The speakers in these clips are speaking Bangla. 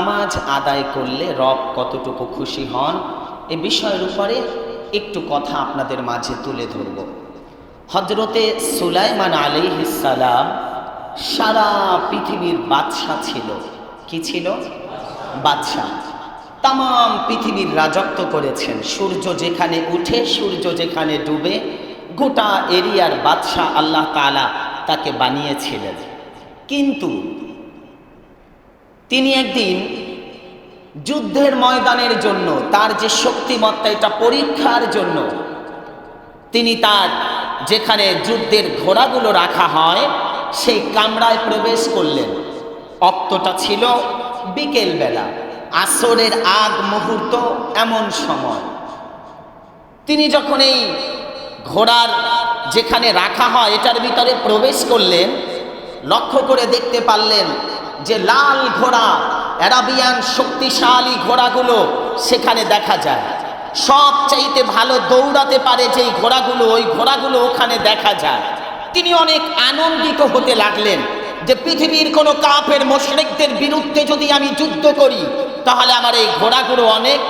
নামাজ আদায় করলে রব কতটুকু খুশি হন, এ বিষয়ের উপরে একটু কথা আপনাদের মাঝে তুলে ধরব। হজরতে সুলাইমান আলিহিসাল্লাম সারা পৃথিবীর বাদশাহ ছিল। কি ছিল? বাদশাহ। তাম পৃথিবীর রাজত্ব করেছেন। সূর্য যেখানে উঠে, সূর্য যেখানে ডুবে, গোটা এরিয়ার বাদশাহ আল্লাহ তালা তাকে বানিয়েছিলেন। কিন্তু তিনি একদিন যুদ্ধের ময়দানের জন্য, তার যে শক্তিমত্তা, এটা পরীক্ষার জন্য, তিনি তার যেখানে যুদ্ধের ঘোড়াগুলো রাখা হয়, সেই কামরায় প্রবেশ করলেন। অক্তটা ছিল বিকেলবেলা, আসরের আগ মুহূর্ত এমন সময়। তিনি যখন এই ঘোড়ার যেখানে রাখা হয়, এটার ভিতরে প্রবেশ করলেন, লক্ষ্য করে দেখতে পারলেন যে লাল ঘোড়া, অ্যারাবিয়ান শক্তিশালী ঘোড়াগুলো সেখানে দেখা যায়। সব চাইতে ভালো দৌড়াতে পারে যেই ঘোড়াগুলো, ওই ঘোড়াগুলো ওখানে দেখা যায়। তিনি অনেক আনন্দিত হতে লাগলেন যে পৃথিবীর কোনো কাপের মোশরেকদের বিরুদ্ধে যদি আমি যুদ্ধ করি, তাহলে আমার এই ঘোড়াগুলো অনেক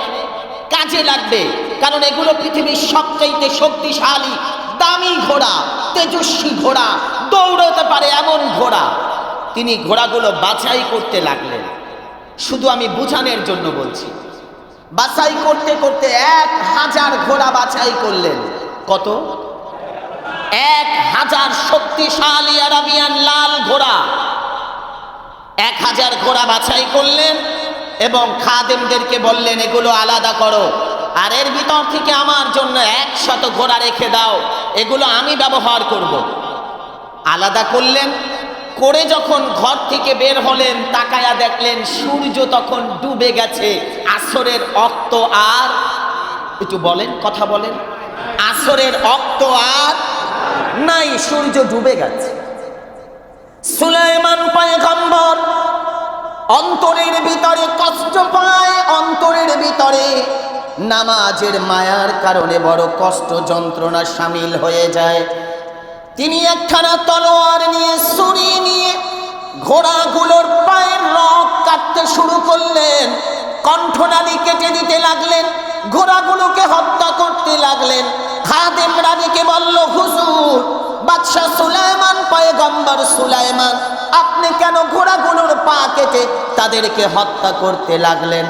কাজে লাগবে। কারণ এগুলো পৃথিবীর সবচাইতে শক্তিশালী, দামি ঘোড়া, তেজস্বী ঘোড়া, দৌড়াতে পারে এমন ঘোড়া। তিনি ঘোড়াগুলো বাছাই করতে লাগলেন। শুধু আমি বুঝানোর জন্য বলছি, বাছাই করতে করতে এক হাজার ঘোড়া বাছাই করলেন। কত? এক হাজার শক্তিশালী আরাবিয়ান লাল ঘোড়া। এক হাজার ঘোড়া বাছাই করলেন এবং খাদেমদেরকে বললেন, এগুলো আলাদা করো। আর এর ভিতর থেকে আমার জন্য একশত ঘোড়া রেখে দাও। এগুলো আমি ব্যবহার করব। আলাদা করলেন করে যখন ঘর থেকে বের হলেন, তাকায়া দেখলেন সূর্য তখন ডুবে গেছে, আসরের অক্ত আর, একটু বলেন, কথা বলেন। আসরের অক্ত আর নাই, সূর্য ডুবে গেছে। সুলাইমান পয়গম্বর অন্তরের ভিতরে কষ্ট পায়, অন্তরের ভিতরে নামাজের মায়ার কারণে বড় কষ্ট যন্ত্রণা সামিল হয়ে যায়। তিনি একখানা তলোয়ার নিয়ে, ছুরি নিয়ে ঘোড়াগুলোর পায়ের রক কাটতে শুরু করলেন, কণ্ঠনালী কেটে দিতে লাগলেন, ঘোড়াগুলোকে হত্যা করতে লাগলেন। খাদেম রানীকে বলল, হুজুর, বাদশাহ সুলাইমান, পয়গম্বর সুলাইমান, আপনি কেন ঘোড়াগুলোর পা কেটে তাদেরকে হত্যা করতে লাগলেন?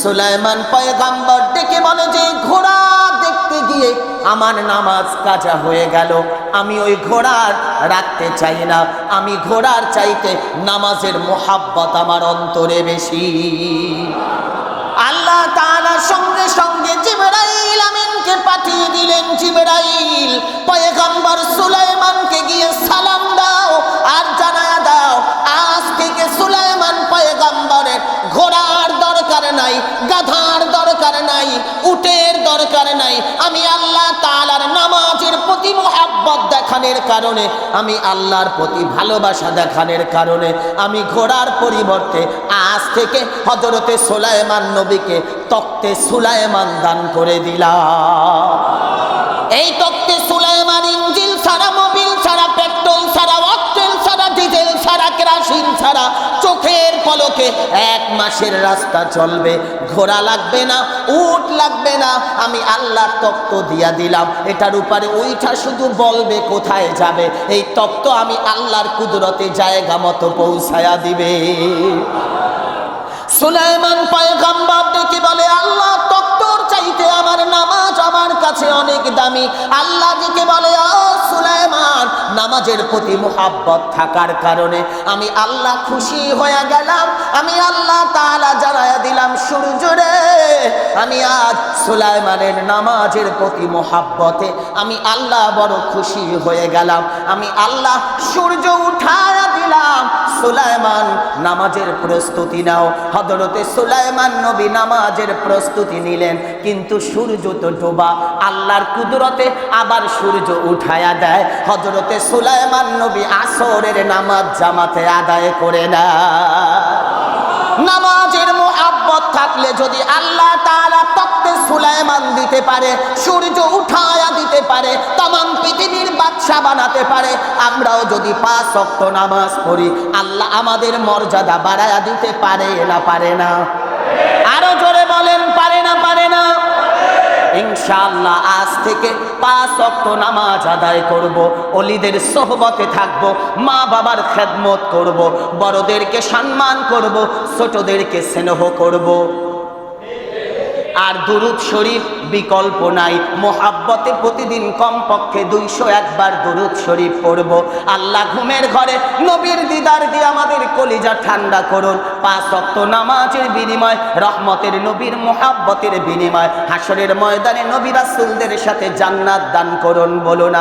সুলাইমান পয়গম্বর ডেকে বলে, যে ঘোড়া দেখতে গিয়ে আমার নামাজ কাজা হয়ে গেল আমি ওই ঘোড়ার রাখতে চাই না। আমি ঘোড়ার চাইতে নামাজের মোহাব্বত আমার অন্তরে বেশি। আল্লাহ তাআলা সঙ্গে সঙ্গে জিবরাইল আমিনকে পাঠিয়ে দিলেন। জিবরাইল, পয়গম্বর সুলাইমানকে প্রতি মোহাব্বত দেখানোর কারণে, আমি আল্লাহর প্রতি ভালোবাসা দেখানোর কারণে, আমি ঘোড়ার পরিবর্তে আজ থেকে হজরতে সুলাইমান নবীকে তক্তে সুলাইমান দান করে দিলাম। এই তক্তে সুলাইমান ইঞ্জিল ছাড়া, মোবিল ছাড়া, পেট্রোল ছাড়া অক্টেল ছাড়া, ডিজেল ছাড়া, কেরাসিন ছাড়া পলকে এক মাসের রাস্তা চলবে, ঘোড়া লাগবে না, উট লাগবে না, আমি আল্লাহ তক্ত দিয়া দিলাম, এটার উপরে ওইটা শুধু বলবে কোথায় যাবে, এই তক্ত আমি আল্লাহর কুদরতে জায়গা মতো পৌঁছায়া দিবে। সুলাইমান পয়গম্বর ডেকে বলে আল্লাহ তক্তর চাইতে আমার নামাজ আমার কাছে অনেক দামি। আল্লাহ ডেকে বলে ও সুলাইমান নামাজের প্রতি মোহাব্বত থাকার কারণে আমি আল্লাহ খুশি হয়ে গেলাম, আমি আল্লাহ তালা জানায়া দিলাম সূর্যরে আমি আজ সুলাইমানের নামাজের প্রতি মোহাব্বতে আমি আল্লাহ বড় খুশি হয়ে গেলাম, আমি আল্লাহ সূর্য উঠায় দিলাম। সুলাইমান, নামাজের প্রস্তুতি নাও। হজরতে সুলাইমান নবী নামাজের প্রস্তুতি নিলেন, কিন্তু সূর্য তো ডোবা, আল্লাহর কুদরতে আবার সূর্য উঠায়া দেয়। হজরতে সুলাইমান নবী আসরের নামাজ জামাতে আদায় করে না নামাজের মোহাব্বত থাকলে যদি আল্লাহ তাআলা তক্তে সুলাইমান দিতে পারে, সূর্য দিতে পারে, তামাম পৃথিবীর বাদশা বানাতে পারে। আমরাও যদি পাঁচ অক্ত নামাজ পড়ি, আল্লাহ আমাদের মর্যাদা বাড়ায়া দিতে পারে না পারে না। আরও জোরে বলেন, পারে না পারে না। ইনশাআল্লাহ আজ থেকে পাঁচ অক্ত নামাজ আদায় করব, অলিদের সোহবতে থাকব মা বাবার খেদমত করব, বড়দেরকে সম্মান করব, ছোটদেরকে স্নেহ করব। আর দুরুদ শরীফ বিকল্প নাই। মোহাব্বতে প্রতিদিন কমপক্ষে দুইশো একবার দুরুদ শরীফ পড়ব। আল্লাহ ঘুমের ঘরে নবীর দিদার দিয়ে আমাদের কলিজা ঠান্ডা করুন। পাঁচ অক্ত নামাজের বিনিময়, রহমতের নবীর মোহাব্বতের বিনিময় হাসরের ময়দানে নবী সুলদের সাথে জান্নাত দান করুন বলুন।